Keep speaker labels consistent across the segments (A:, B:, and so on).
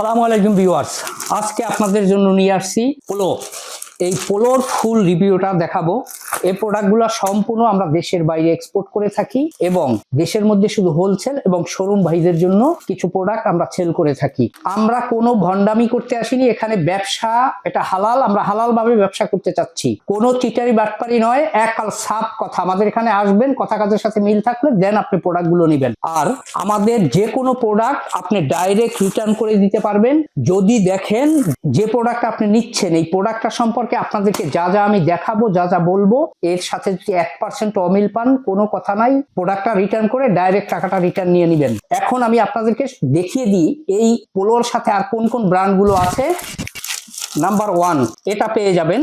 A: আসসালামু আলাইকুম ভিউয়ার্স। আজকে আপনাদের জন্য নিয়ে আসছি পোলো। এই পোলোর ফুল রিভিউটা দেখাবো। এই প্রোডাক্টগুলো সম্পূর্ণ আমরা দেশের বাইরে এক্সপোর্ট করে থাকি এবং দেশের মধ্যে শুধু হোলসেল এবং শোরুম ভাইদের জন্য কিছু প্রোডাক্ট আমরা সেল করে থাকি। আমরা কোনো ভণ্ডামি করতে আসিনি, এখানে ব্যবসা, এটা হালাল, আমরা হালাল ভাবে ব্যবসা করতে চাচ্ছি। কোনো চিটারি বাটপারি নয় একাল সাপ কথা। আমাদের এখানে আসবেন, কথা কাজের সাথে মিল থাকলে দেন আপনি প্রোডাক্টগুলো নেবেন। আর আমাদের যে কোনো প্রোডাক্ট আপনি ডাইরেক্ট রিটার্ন করে দিতে পারবেন। যদি দেখেন যে প্রোডাক্ট আপনি নিচ্ছেন, এই প্রোডাক্টটা সম্পর্কে আপনাদেরকে যা যা আমি দেখাবো, যা যা বলব, এর সাথে যদি এক পার্সেন্ট অমিল পান, কোনো কথা নাই। প্রোডাক্টটা রিটার্ন করে ডাইরেক্ট টাকাটা রিটার্ন নিয়ে নেবেন। এখন আমি আপনাদেরকে দেখিয়ে দিই, এই পোলোর সাথে আর কোন কোন ব্র্যান্ডগুলো আছে। নাম্বার ওয়ান এটা পেয়ে যাবেন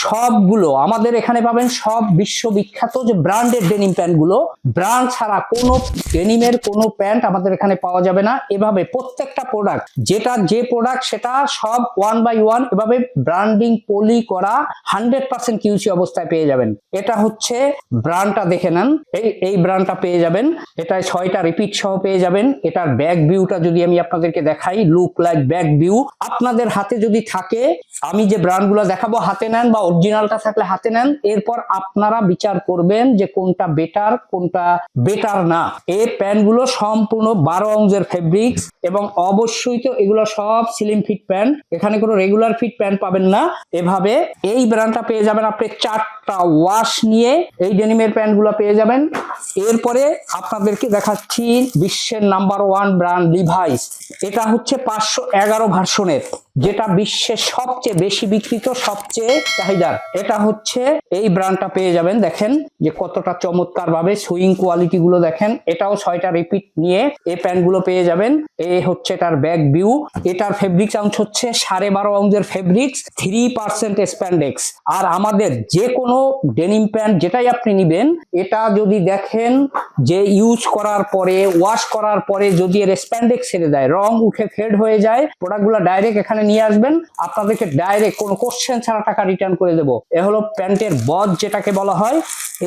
A: সবগুলো। আমাদের এখানে পাবেন সব বিশ্ববিখ্যাত যে ব্র্যান্ডেড ডেনিম প্যান্টগুলো ব্র্যান্ড ছাড়া কোনো ডেনিমের কোনো প্যান্ট আমাদের এখানে পাওয়া যাবে না। এভাবে প্রত্যেকটা প্রোডাক্ট যেটা যে প্রোডাক্ট সেটা সব ওয়ান বাই ওয়ান এভাবে ব্র্যান্ডিং পলি করা হান্ড্রেড পার্সেন্ট কিউসি অবস্থায় পেয়ে যাবেন। এটা হচ্ছে ব্র্যান্ডটা দেখে নেন। এই এই ব্র্যান্ডটা পেয়ে যাবেন। এটা ছয়টা রিপিট সহ পেয়ে যাবেন। এটার ব্যাক ভিউটা যদি আমি আপনাদেরকে দেখাই লুক লাইক ব্যাক ভিউ আপনাদের হাতে যদি থাকে আমি যে ব্র্যান্ডগুলো দেখাবো, হাতে নেন বা অরিজিনালটা থাকলে হাতে নেন, এরপর আপনারা বিচার করবেন যে কোনটা বেটার কোনটা বেটার না। এই প্যান্টগুলো সম্পূর্ণ বারো অংশের ফেব্রিক্স এবং অবশ্যই তো এগুলো সব সিলিম ফিট প্যান্ট। এখানে কোনো রেগুলার ফিট প্যান্ট পাবেন না। এভাবে এই ব্র্যান্ডটা পেয়ে যাবেন আপনি চারটা ওয়াশ নিয়ে এই ডেনিমের প্যান্টগুলো পেয়ে যাবেন। এরপরে আপনাদেরকে দেখাচ্ছি বিশ্বের নাম্বার ওয়ান ব্র্যান্ড লিভাইস এটা হচ্ছে পাঁচশো এগারো ভার্সনের যেটা বিশ্বের সবচেয়ে বেশি বিক্রিত, সবচেয়ে চাহিদার এটা হচ্ছে এই ব্র্যান্ডটা পেয়ে যাবেন, দেখেন যে কতটা চমৎকার ভাবে সুইং কোয়ালিটি গুলো দেখেন। এটাও ছয়টা রিপিট নিয়ে এই প্যান্টগুলো পেয়ে যাবেন। এ হচ্ছে এটার ব্যাক ভিউ এটার ফেব্রিক্স আউন্স হচ্ছে সাড়ে বারো অংশের ফেব্রিক্স থ্রি পার্সেন্ট স্প্যান্ডেক্স আর আমাদের যে কোনো ডেনিম প্যান্ট যেটাই আপনি নিবেন, এটা যদি দেখেন যে ইউজ করার পরে ওয়াশ করার পরে যদি এর স্প্যান্ডেক্স ছেড়ে দেয়, রং উঠে ফেড হয়ে যায় প্রোডাক্টগুলো ডাইরেক্ট এখানে নিয়ে আসবেন। আপনাদেরকে ডাইরেক্ট কোনো কোশ্চেন ছাড়া টাকা রিটার্ন করে দেবো। এ হলো প্যান্টের বজ যেটাকে বলা হয়,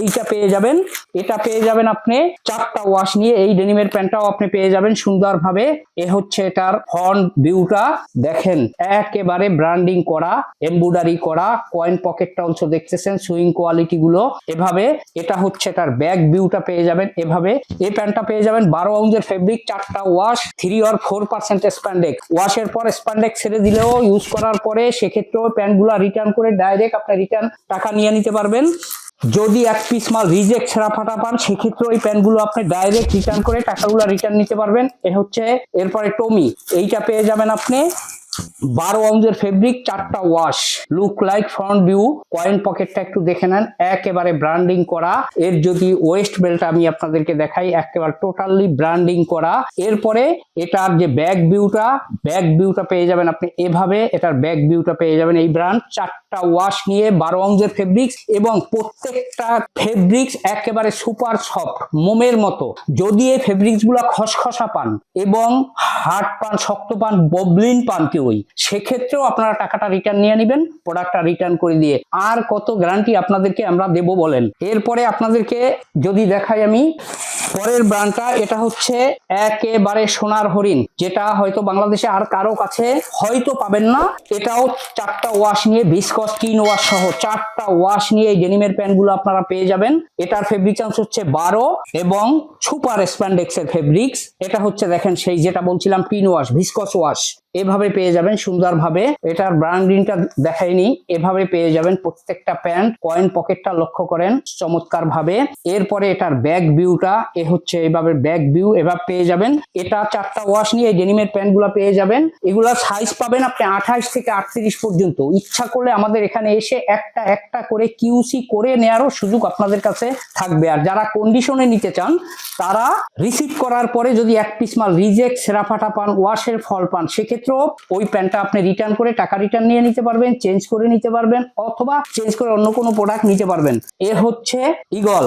A: এইটা পেয়ে যাবেন। এটা পেয়ে যাবেন আপনি চারটা ওয়াশ নিয়ে, এই ডেনিমের প্যান্টটাও আপনি পেয়ে যাবেন সুন্দরভাবে। এ হচ্ছে এটার ফ্রন্ট ভিউটা দেখেন, একেবারে ব্র্যান্ডিং করা এমব্রয়ডারি করা কয়েন পকেটটা অংশ দেখতেছেন সুইং কোয়ালিটি গুলো। এভাবে এটা হচ্ছে এটার ব্যাক ভিউটা পেয়ে যাবেন এভাবে। এই প্যান্টটা পেয়ে যাবেন বারো অংশের ফেব্রিক চারটা wash three or four percent spandex ওয়াশের পর স্প্যান্ডেক ছেড়ে দিলেও ইউজ করার পরে সেক্ষেত্রেও প্যান্টগুলো রিটার্ন করে ডাইরেক্ট আপনার রিটার্ন টাকা নিয়ে নিতে পারবেন। যদি এক পিস মাল রিজেক্ট ছাড়া ফাটা পান সেক্ষেত্রে ওই প্যান্টগুলো আপনি ডাইরেক্ট রিটার্ন করে টাকাগুলো রিটার্ন নিতে পারবেন। এ হচ্ছে এরপরে টমি এইটা পেয়ে যাবেন আপনি। বারো অংশের ফেব্রিক চারটা wash look like front view coin পকেটটা একটু দেখে নেন। একেবারে ব্র্যান্ডিং করা। এর যদি ওয়েস্ট বেল্ট আমি আপনাদেরকে দেখাই, একেবারে টোটালি ব্র্যান্ডিং করা। এরপরে এটার যে ব্যাক ভিউটা ব্যাক ভিউটা পেয়ে যাবেন আপনি এভাবে। এটার ব্যাক ভিউটা পেয়ে যাবেন এই ব্র্যান্ড চারটা ওয়াশ নিয়ে বারো অংশের ফেব্রিক্স এবং প্রত্যেকটা ফেব্রিক্স একেবারে সুপার সফট মোমের মতো। যদি এই ফেব্রিক্সগুলা খসখসা পান এবং হার্ড পান, শক্ত পান ববলিন পান কেউই সেক্ষেত্রেও আপনারা টাকাটা রিটার্ন নিয়ে নেবেন প্রোডাক্টটা রিটার্ন করে দিয়ে। আর কত গ্যারান্টি আপনাদেরকে আমরা দেব বলেন। এরপরে আপনাদেরকে যদি দেখাই আমি, পরের ব্র্যান্ডটা এটা হচ্ছে একেবারে সোনার হরিণ, যেটা হয়তো বাংলাদেশে আর কারও কাছে হয়তো পাবেন না। এটাও চারটা ওয়াশ নিয়ে ভিসকস তিন ওয়াশ সহ চারটা ওয়াশ নিয়ে এই ডেনিমের প্যান্টগুলো আপনারা পেয়ে যাবেন। এটার ফেব্রিক চান্স হচ্ছে বারো এবং সুপার স্প্যান্ডেক্স এর ফেব্রিক্স এটা হচ্ছে দেখেন সেই যেটা বলছিলাম তিন ওয়াশ ভিসকস ওয়াশ এভাবে পেয়ে যাবেন সুন্দরভাবে। এটার ব্র্যান্ডিংটা দেখাইনি। এভাবে পেয়ে যাবেন প্রত্যেকটা প্যান্ট। কয়েন পকেটটা লক্ষ্য করেন চমৎকার ভাবে এরপরে এটার ব্যাক ভিউটা এ হচ্ছে এভাবে ব্যাক ভিউ এভাবে পেয়ে যাবেন। এটা চারটা ওয়াশ নিয়ে ডেনিমের প্যান্টগুলা পেয়ে যাবেন। এগুলা সাইজ পাবেন আপনি আঠাশ থেকে আটত্রিশ পর্যন্ত। ইচ্ছা করলে আমাদের এখানে এসে একটা একটা করে কিউসি করে নেওয়ারও সুযোগ আপনাদের কাছে থাকবে। আর যারা কন্ডিশনে নিতে চান, তারা রিসিভ করার পরে যদি এক পিস মাল রিজেক্ট সেরা ফাটা পান ওয়াশের ফল পান সেক্ষেত্রেও ওই প্যান্টটা আপনি রিটার্ন করে টাকা রিটার্ন নিয়ে নিতে পারবেন চেঞ্জ করে নিতে পারবেন, অথবা চেঞ্জ করে অন্য কোনো প্রোডাক্ট নিতে পারবেন। এ হচ্ছে ইগল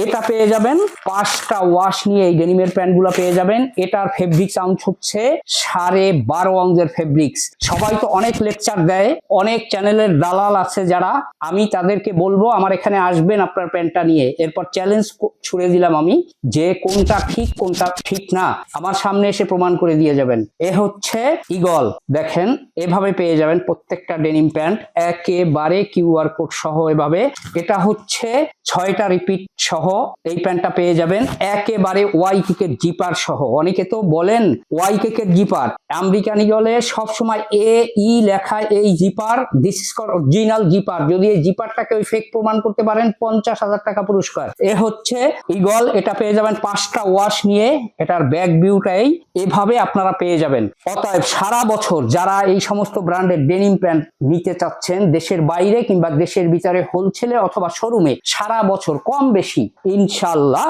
A: এটা পেয়ে যাবেন। পাঁচটা ওয়াশ নিয়ে এই ডেনিমের প্যান্টগুলো পেয়ে যাবেন। এটার ফেব্রিক্স আউন্স হচ্ছে সাড়ে বারো অংশের ফেব্রিক্স সবাই তো অনেক লেকচার দেয়, অনেক চ্যানেলের দালাল আছে যারা। আমি তাদেরকে বলব, আমার এখানে আসবেন আপনার প্যান্টটা নিয়ে। এরপর চ্যালেঞ্জ ছুড়ে দিলাম আমি যে কোনটা ঠিক কোনটা ঠিক না। আমার সামনে এসে প্রমাণ করে দিয়ে যাবেন। এ হচ্ছে ইগল দেখেন, এভাবে পেয়ে যাবেন প্রত্যেকটা ডেনিম প্যান্ট। একেবারে কিউআর কোড সহ এভাবে। এটা হচ্ছে ছয়টা রিপিট সহ এই প্যান্টটা পেয়ে যাবেন। একেবারে ওয়াই কেকের জিপার সহ। অনেকে তো বলেন ওয়াই কেকের জিপার। আমেরিকান ইগলে সবসময় এ ই লেখা এই zipper. This is original zipper. যদি এই জিপারটাকে ওই ফেক প্রমাণ করতে পারেন, পঞ্চাশ হাজার টাকা পুরস্কার। এ হচ্ছে ইগল এটা পেয়ে যাবেন পাঁচটা ওয়াশ নিয়ে। এটার ব্যাক ভিউটাই এভাবে আপনারা পেয়ে যাবেন। অতএব সারা বছর যারা এই সমস্ত ব্র্যান্ডের ডেনিম প্যান্ট নিতে চাচ্ছেন, দেশের বাইরে কিংবা দেশের ভিতরে হোলসেলে অথবা শোরুমে সারা বছর কম বেশি ইনশাল্লাহ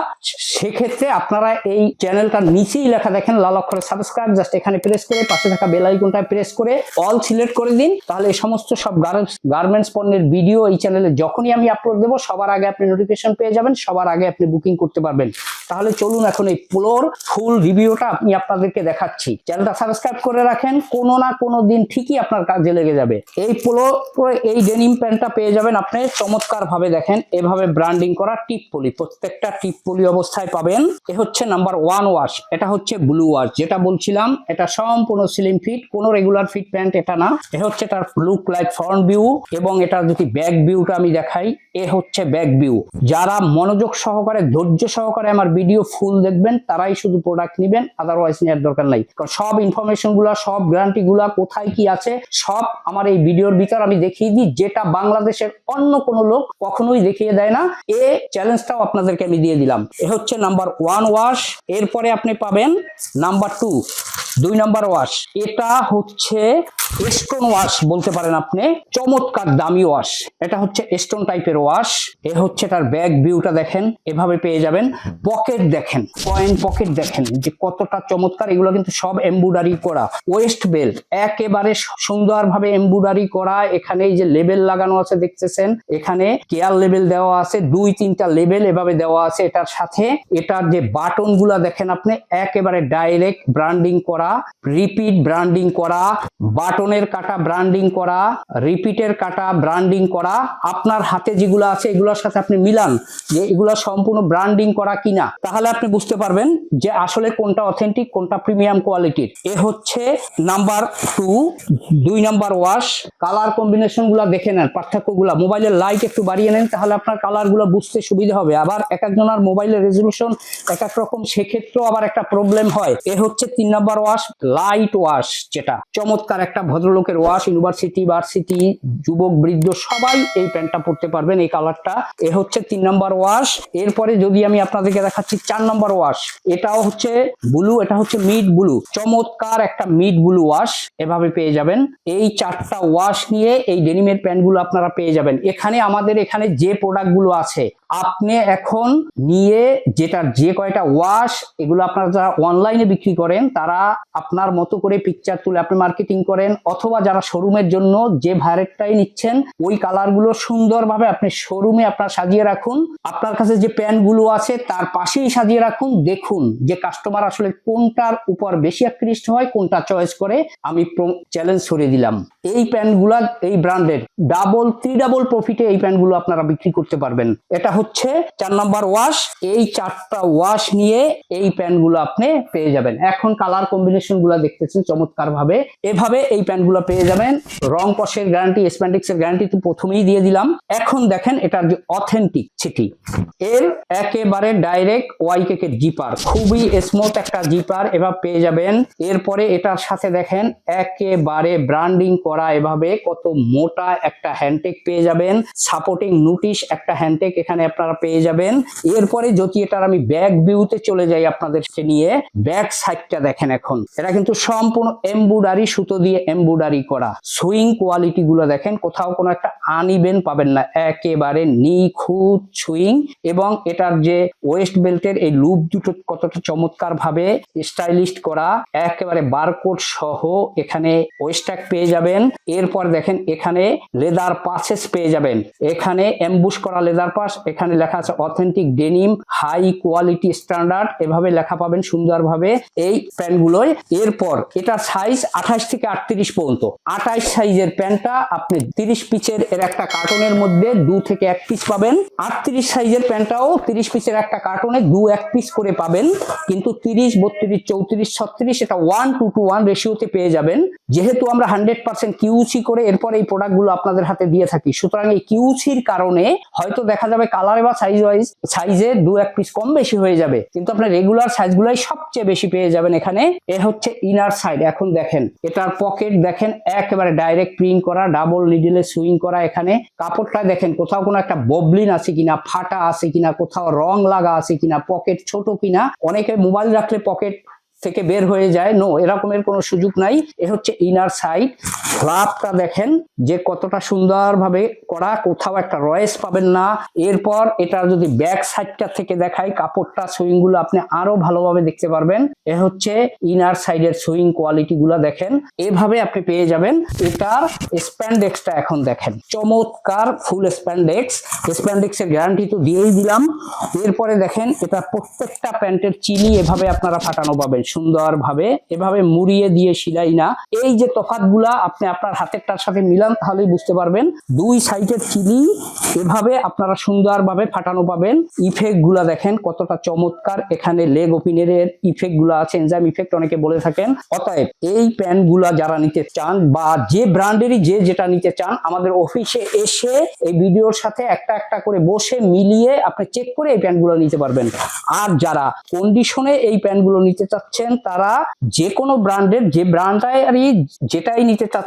A: সেক্ষেত্রে আপনারা এই চ্যানেলটার নিচেই লেখা দেখেন, লাল অক্ষরে সাবস্ক্রাইব জাস্ট এখানে প্রেস করে, পাশে থাকা বেল প্রেস করে অল সিলেক্ট করে দিন। তাহলে এই সমস্ত সব গার্মেন্টস পণ্যের ভিডিও এই চ্যানেলে যখনই আমি আপলোড দেবো, সবার আগে আপনি নোটিফিকেশন পেয়ে যাবেন, সবার আগে আপনি বুকিং করতে পারবেন। তাহলে চলুন এখন এই পোলোর ফুল রিভিউটা আমি আপনাদেরকে দেখাচ্ছি। চ্যানেলটা সাবস্ক্রাইব করে রাখেন, কোনো না কোনো দিন ঠিকই আপনার কাজে লেগে যাবে। এই পোলো এই ডেনিম প্যান্টটা পেয়ে যাবেন আপনি চমৎকার ভাবে দেখেন, এভাবে ব্র্যান্ডিং করা টিপ পলি প্রত্যেকটা টিপ পলি অবস্থায় পাবেন। এ হচ্ছে নাম্বার ওয়ান ওয়াশ এটা হচ্ছে ব্লু ওয়াশ যেটা বলছিলাম, এটা সম্পূর্ণ স্লিম ফিট কোনো রেগুলার ফিট প্যান্ট এটা না। এ হচ্ছে তার লুক লাইক ফ্রন্ট ভিউ এবং এটা যদি ব্যাক ভিউটা আমি দেখাই, এ হচ্ছে ব্যাক ভিউ যারা মনোযোগ সহকারে, ধৈর্য সহকারে আমার ভিডিও ফুল দেখবেন, তারাই শুধু প্রোডাক্ট নেবেন আদারওয়াইজ নেওয়ার দরকার নাই। সব ইনফরমেশনগুলা, সব গ্যারান্টি গুলা কোথায় কি আছে, সব আমার এই ভিডিওর ভিতর আমি দেখিয়ে দিই, যেটা বাংলাদেশের অন্য কোনো লোক কখনোই দেখিয়ে দেয় না। এ চ্যালেঞ্জটাও আপনাদেরকে আমি দিয়ে দিলাম। এ হচ্ছে নাম্বার ওয়ান ওয়াশ এরপরে আপনি পাবেন নাম্বার টু দুই নাম্বার ওয়াশ। এটা হচ্ছে স্টোন ওয়াশ বলতে পারেন আপনি। চমৎকার দামি ওয়াশ। এটা হচ্ছে স্টোন টাইপের ওয়াশ। এ হচ্ছে তার ব্যাক ভিউটা দেখেন, এভাবে পেয়ে যাবেন। পকেট দেখেন, কয়েন পকেট দেখেন যে কতটা চমৎকার। এগুলো কিন্তু সব এমব্রয়ডারি করা। ওয়েস্ট বেল্ট, একেবারে সুন্দরভাবে এমব্রয়ডারি করা। এখানে এই যে লেবেল লাগানো আছে দেখতেছেন, এখানে কেয়ার লেবেল দেওয়া আছে, দুই তিনটা লেবেল এভাবে দেওয়া আছে এটার সাথে। এটার যে বাটনগুলা দেখেন আপনি, একেবারে ডাইরেক্ট ব্র্যান্ডিং করা রিপিট ব্র্যান্ডিং করা, বাটনের কাটা ব্র্যান্ডিং করা রিপিটের কাটা ব্র্যান্ডিং করা, আপনার হাতে যেগুলো আছে এগুলোর সাথে আপনি মিলান যে এগুলো সম্পূর্ণ ব্র্যান্ডিং করা কিনা। তাহলে আপনি বুঝতে পারবেন যে আসলে কোনটা অথেন্টিক কোনটা প্রিমিয়াম কোয়ালিটির এ হচ্ছে নাম্বার টু দুই নাম্বার ওয়াশ কালার কম্বিনেশনগুলা দেখে নেন পার্থক্যগুলা মোবাইলের লাইট একটু বাড়িয়ে নেন, তাহলে আপনার কালারগুলো বুঝতে সুবিধা হবে। আবার এক একজনের মোবাইলের রেজলিউশন এক এক রকম, সেক্ষেত্রেও আবার একটা প্রবলেম হয়। এ হচ্ছে তিন নাম্বার ওয়াশ লাইট ওয়াশ যেটা। চমৎকার একটা ভদ্রলোকের ওয়াশ ইউনিভার্সিটি ভার্সিটি যুবক, বৃদ্ধ, সবাই এই প্যান্টটা পরতে পারবেন, এই কালারটা এ হচ্ছে তিন নম্বর ওয়াশ এরপরে যদি আমি আপনাদেরকে দেখাচ্ছি চার নম্বর ওয়াশ এটাও হচ্ছে ব্লু এটা হচ্ছে মিড ব্লু চমৎকার একটা মিড ব্লু ওয়াশ এভাবে পেয়ে যাবেন। এই চারটা ওয়াশ নিয়ে এই ডেনিমের প্যান্টগুলো আপনারা পেয়ে যাবেন। এখানে আমাদের এখানে যে প্রোডাক্টগুলো আছে আপনি এখন নিয়ে যেটা, যে কয়টা ওয়াশ এগুলো আপনারা যারা অনলাইনে বিক্রি করেন, তারা আপনার মতো করে পিকচার তুলে আপনি মার্কেটিং করেন, অথবা যারা শোরুমের জন্য যে ভাইরেটটাই নিচ্ছেন, ওই কালারগুলো সুন্দরভাবে আপনি শোরুমে আপনার সাজিয়ে রাখুন। আপনার কাছে যে প্যান্টগুলো আছে, তার পাশেই সাজিয়ে রাখুন। দেখুন যে কাস্টমার আসলে কোনটার উপর বেশি আকৃষ্ট হয়, কোনটা চয়েস করে। আমি চ্যালেঞ্জ ছড়িয়ে দিলাম। এই প্যান্টগুলা, এই ব্র্যান্ডের ডাবল থ্রি ডাবল প্রফিটে এই প্যান্টগুলো আপনারা বিক্রি করতে পারবেন। এটা হচ্ছে চার নাম্বার ওয়াশ এই চারটা ওয়াশ নিয়ে এই প্যান্টগুলো আপনি পেয়ে যাবেন। এখন কালার কম্বিনেশনগুলো দেখতেছেন চমৎকার ভাবে এভাবে এই প্যান্টগুলো পেয়ে যাবেন। রং কষের গ্যারান্টি স্প্যান্ডিক্সের গ্যারান্টি তো প্রথমেই দিয়ে দিলাম। এখন দেখেন এটার যে অথেন্টিক সিটি এর একেবারে ডাইরেক্ট ওয়াই কেকের জিপার খুবই স্মুথ একটা জিপার এভাবে পেয়ে যাবেন। এরপরে এটার সাথে দেখেন একেবারে ব্র্যান্ডিং করা এভাবে কত মোটা একটা হ্যান্ডটেক পেয়ে যাবেন। সাপোর্টিং নোটিশ একটা হ্যান্ডটেক এখানে আপনারা পেয়ে যাবেন। এরপরে যদি এটার আমি ব্যাক ভিউতে চলে যাই আপনাদেরকে নিয়ে ব্যাক সাইডটা দেখেন এখন। এটা কিন্তু সম্পূর্ণ এমব্রয়ডারি সুতো দিয়ে এমব্রয়ডারি করা। সুইং কোয়ালিটি গুলো দেখেন, কোথাও কোনো একটা আনইভেন পাবেন না। একেবারে নিখুঁত সুইং এবং এটার যে ওয়েস্ট বেল্টের এই লুপ দুটো কতটা চমৎকার ভাবে স্টাইলিশ করা, একেবারে বারকোড সহ এখানে ওয়েস্ট্যাক পেয়ে যাবেন। এরপর দেখেন এখানে লেদার পাসেস পেয়ে যাবেন। এখানে এমবুশ করা লেদার পাস এখানে এখানে লেখা আছে authentic denim high quality standard এভাবে লেখা পাবেন সুন্দরভাবে এই প্যান্টগুলোয়। এরপর এটার সাইজ আঠাশ থেকে আটত্রিশ পর্যন্ত। আঠাশ সাইজের প্যান্টটা আপনি তিরিশ পিচের এর একটা কার্টনের মধ্যে দু থেকে এক পিস পাবেন। আটত্রিশ সাইজের প্যান্টটাও তিরিশ পিসের একটা কার্টনে দু এক পিস করে পাবেন। কিন্তু তিরিশ, বত্রিশ, চৌত্রিশ, ছত্রিশ এটা ওয়ান টু টু ওয়ান রেশিওতে পেয়ে যাবেন। যেহেতু আমরা হান্ড্রেড পার্সেন্ট কিউসি করে এরপর এই প্রোডাক্টগুলো আপনাদের হাতে দিয়ে থাকি। সুতরাং এই কিউসির কারণে হয়তো দেখা যাবে কালারে বা সাইজ ওয়াইজ সাইজে দু এক পিস কম বেশি হয়ে যাবে। কিন্তু আপনার রেগুলার সাইজগুলাই সবচেয়ে বেশি পেয়ে যাবেন এখানে। এ হচ্ছে ইনার সাইড এখন দেখেন। এটার পকেট দেখেন, একেবারে ডাইরেক্ট প্রিন্ট করা ডাবল নিডেলে সুইং করা এখানে। কাপড়টা দেখেন, কোথাও কোনো একটা ববলিন আছে কিনা, ফাটা আছে কিনা, কোথাও রং লাগা আছে কিনা পকেট ছোট কিনা। অনেকে মোবাইল রাখলে পকেট থেকে বের হয়ে যায়। নো এরকমের কোনো সুযোগ নাই। এ হচ্ছে ইনার সাইড ফ্লাপটা দেখেন যে কতটা সুন্দরভাবে করা, কোথাও একটা রয়েস পাবেন না। এরপর এটা যদি ব্যাক সাইডটা থেকে দেখাই, কাপড়টা সুইংগুলো আপনি আরও ভালোভাবে দেখতে পারবেন। এ হচ্ছে ইনার সাইডের সুইং কোয়ালিটি গুলো দেখেন। এভাবে আপনি পেয়ে যাবেন। এটার স্প্যান্ডেক্সটা এখন দেখেন। চমৎকার ফুল স্প্যান্ডেক্স। স্প্যান্ডেক্সের গ্যারান্টি তো দিয়েই দিলাম। এরপরে দেখেন, এটা প্রত্যেকটা প্যান্টের চিনি এভাবে আপনারা ফাটানো পাবেন সুন্দরভাবে। এভাবে মুড়িয়ে দিয়ে সিলাই না। এই যে তফাতগুলা আপনি আপনার হাতেরটার সাথে মিলান, তাহলেই বুঝতে পারবেন। দুই সাইডের চিলি এভাবে আপনারা সুন্দরভাবে ফাটানো পাবেন। ইফেক্টগুলা দেখেন, কতটা চমৎকার। এখানে লেগ ওপিনের ইফেক্টগুলা আছে এনজাম ইফেক্ট অনেকে বলে থাকেন। অতএব এই প্যান্টগুলা যারা নিতে চান বা যে ব্র্যান্ডেরই যে যেটা নিতে চান, আমাদের অফিসে এসে এই ভিডিওর সাথে একটা একটা করে বসে মিলিয়ে আপনি চেক করে এই প্যান্টগুলো নিতে পারবেন। আর যারা কন্ডিশনে এই প্যান্টগুলো নিতে চাচ্ছেন, তারা যে কোনো ব্র্যান্ডের, যে ব্র্যান্ডারই যেটাই নিতে চাচ্ছেন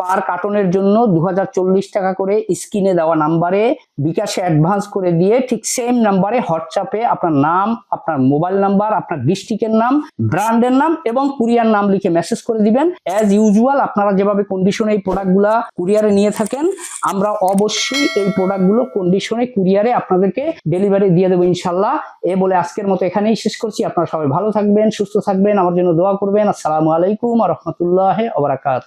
A: পার কার্টনের জন্য দু হাজার চল্লিশ টাকা করে স্ক্রিনে দেওয়া নাম্বারে, বিকাশে অ্যাডভান্স করে দিয়ে ঠিক সেম নাম্বারে হোয়াটসঅ্যাপে আপনার নাম, আপনার মোবাইল নাম্বার, আপনার ডিস্ট্রিক্টের নাম, ব্র্যান্ডের নাম এবং কুরিয়ার নাম লিখে মেসেজ করে দিবেন। অ্যাজ ইউজুয়াল আপনারা যেভাবে কন্ডিশনে এই প্রোডাক্টগুলা কুরিয়ারে নিয়ে থাকেন, আমরা অবশ্যই এই প্রোডাক্টগুলো কন্ডিশনে কুরিয়ারে আপনাদেরকে ডেলিভারি দিয়ে দেবো ইনশাল্লাহ। এ বলে আজকের মতো এখানেই শেষ করছি। আপনারা সবাই ভালো থাকবেন, সুস্থ থাকবেন। আমার জন্য দোয়া করবেন। আসসালামু আলাইকুম রহমতুল্লাহ ওবরাকাত